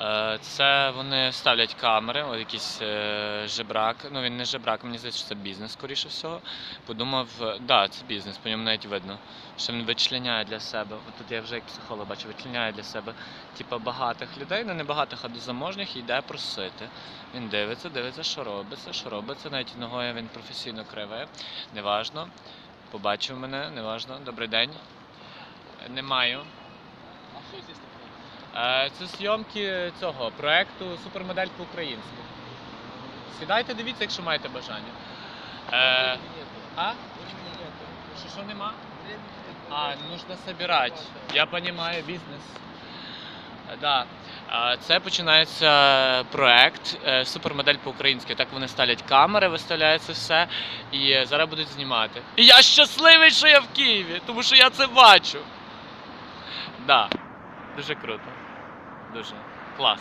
Е, Це вони ставлять камери, от якийсь е, жебрак. Ну він не жебрак, мені здається, що це бізнес, скоріше всього. Подумав, так, да, це бізнес, по ньому навіть видно. Що він вичленяє для себе. От тут я вже як психолог бачу, вичленяє для себе типа багатих людей, ну не багатих, а до заможних, і йде просити. Він дивиться, дивиться, що робиться, що робиться. Навіть ногою він професійно криве. Неважно. Побачив мене, неважно. Добрий день. Не маю. Це зйомки цього проекту Супермодель по-українськи. Сідайте, дивіться, якщо маєте бажання. Е, а? Що, що нема? А, нужно собирать. Я понимаю бізнес. Е, Да. Це починається проект е, Супермодель по-українськи. Так вони ставлять камери, виставляється все. І е, зараз будуть знімати. І я щасливий, що я в Києві, тому що я це бачу. Да. Дуже круто. Дуже клас.